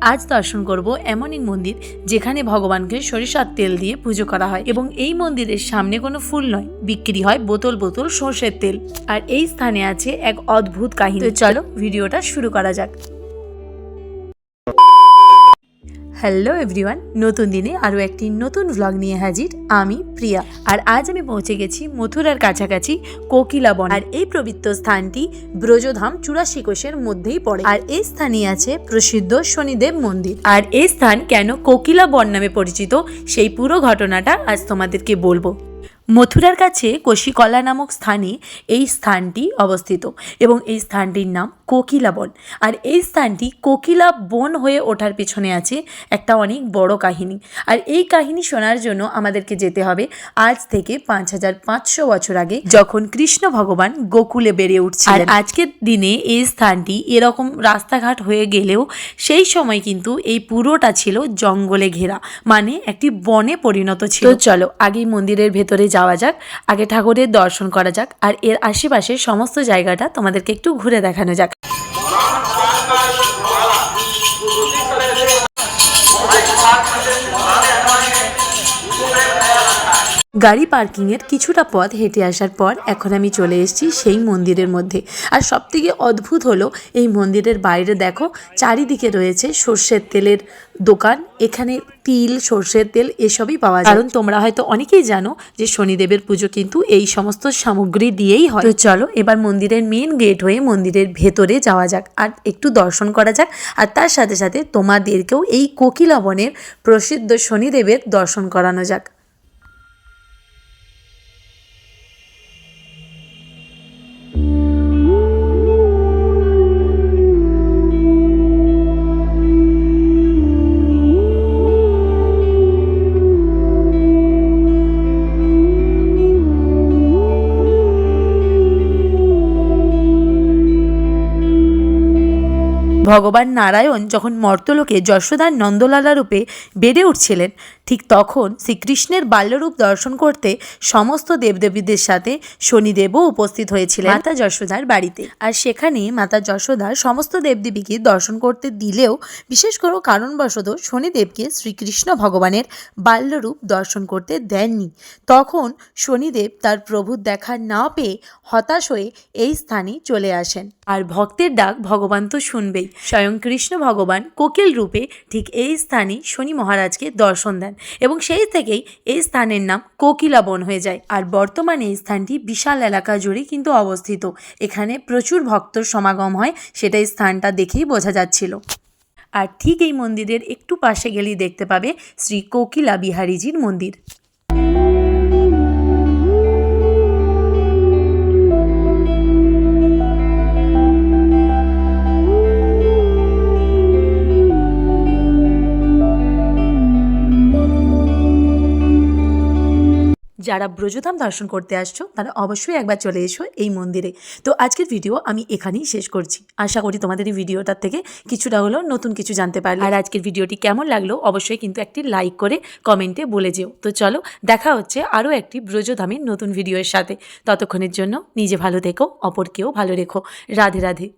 আজ দর্শন করব এমন এক মন্দির যেখানে ভগবানকে সরিষার তেল দিয়ে পুজো করা হয় এবং এই মন্দিরের সামনে কোনো ফুল নয়, বিক্রি হয় বোতল বোতল সর্ষের তেল। আর এই স্থানে আছে এক অদ্ভুত কাহিনী। চলো, ভিডিওটা শুরু করা যাক। হ্যালো এভরিওয়ান নতুন দিনে আরও একটি নতুন ভ্লগ নিয়ে হাজির আমি প্রিয়া। আর আজ আমি পৌঁছে গেছি মথুরার কাছাকাছি কোকিলাবন। আর এই পবিত্র স্থানটি ব্রজধাম চুরাশি কোষের মধ্যেই পড়ে। আর এই স্থানই আছে প্রসিদ্ধ শনিদেব মন্দির। আর এই স্থান কেন কোকিলাবন নামে পরিচিত সেই পুরো ঘটনাটা আজ তোমাদেরকে বলব। মথুরার কাছে কোশিকলা নামক স্থানে এই স্থানটি অবস্থিত। এবং এই স্থানটির নাম কোকিলা বন। আর এই স্থানটি কোকিলা বন হয়ে ওঠার পেছনে আছে একটা অনেক বড় কাহিনী। আর এই কাহিনী শোনার জন্য আমাদেরকে যেতে হবে আজ থেকে পাঁচ হাজার পাঁচশো বছর আগে যখন কৃষ্ণ ভগবান গোকুলে বেড়ে উঠছে আর আজকের দিনে এই স্থানটি এরকম রাস্তাঘাট হয়ে গেলেও সেই সময় কিন্তু এই পুরোটা ছিল জঙ্গলে ঘেরা মানে একটি বনে পরিণত ছিল। চলো আগেই মন্দিরের ভেতরে যাওয়া যাক আগে ঠাকুরের দর্শন করা যাক আর এর আশেপাশে সমস্ত জায়গাটা তোমাদেরকে একটু ঘুরে দেখানো যাক। Thank you. গাড়ি পার্কিংয়ের কিছুটা পথ হেঁটে আসার পর এখন আমি চলে এসেছি সেই মন্দিরের মধ্যে। আর সবথেকে অদ্ভুত হলো, এই মন্দিরের বাইরে দেখো, চারিদিকে রয়েছে সর্ষের তেলের দোকান, এখানে তিল, সর্ষের তেল এসবই পাওয়া যায়। কারণ তোমরা হয়তো অনেকেই জানো যে শনিদেবের পুজো কিন্তু এই সমস্ত সামগ্রী দিয়েই হয়। তো চলো, এবার মন্দিরের মেন গেট হয়ে মন্দিরের ভেতরে যাওয়া যাক আর একটু দর্শন করা যাক। আর তার সাথে সাথে তোমাদেরকেও এই কোকিলাবনের প্রসিদ্ধ শনিদেবের দর্শন করানো যাক। ভগবান নারায়ণ যখন মর্তলোকে যশোদার নন্দলালা রূপে বেড়ে উঠছিলেন ঠিক তখন শ্রীকৃষ্ণের বাল্যরূপ দর্শন করতে সমস্ত দেবদেবীদের সাথে শনিদেবও উপস্থিত হয়েছিলেন মাতা যশোদার বাড়িতে। আর সেখানে মাতা যশোদা সমস্ত দেবদেবীকে দর্শন করতে দিলেও বিশেষ কোনো কারণবশত শনিদেবকে শ্রীকৃষ্ণ ভগবানের বাল্যরূপ দর্শন করতে দেননি। তখন শনিদেব তার প্রভুর দেখা না পেয়ে হতাশ হয়ে এই স্থানে চলে আসেন। আর ভক্তের ডাক ভগবান তো শুনবেই। স্বয়ং কৃষ্ণ ভগবান কোকিল রূপে ঠিক এই স্থানে শনি মহারাজকে দর্শন দেন। এবং সেই থেকেই এই স্থানের নাম কোকিলা বন হয়ে যায়। আর বর্তমানে এই স্থানটি বিশাল এলাকা জুড়ে কিন্তু অবস্থিত। এখানে প্রচুর ভক্তর সমাগম হয় সেটা এই স্থানটা দেখেই বোঝা যাচ্ছিল। আর ঠিক এই মন্দিরের একটু পাশে গেলেই দেখতে পাবে শ্রী কোকিলা বিহারীজির মন্দির। যারা ব্রজধাম দর্শন করতে আসছো, তারা অবশ্যই একবার চলে এসো এই মন্দিরে। তো আজকের ভিডিও আমি এখানেই শেষ করছি। আশা করি তোমাদের এই ভিডিওটার থেকে কিছুটা হলেও নতুন কিছু জানতে পারলে। আর আজকের ভিডিওটি কেমন লাগল অবশ্যই কিন্তু একটি লাইক করে কমেন্টে বলে যেও। তো চলো, দেখা হচ্ছে আরও একটি ব্রজধামের নতুন ভিডিওর সাথে। ততক্ষণের জন্য নিজে ভালো থেকো, অপরকেও ভালো রেখো। রাধে রাধে।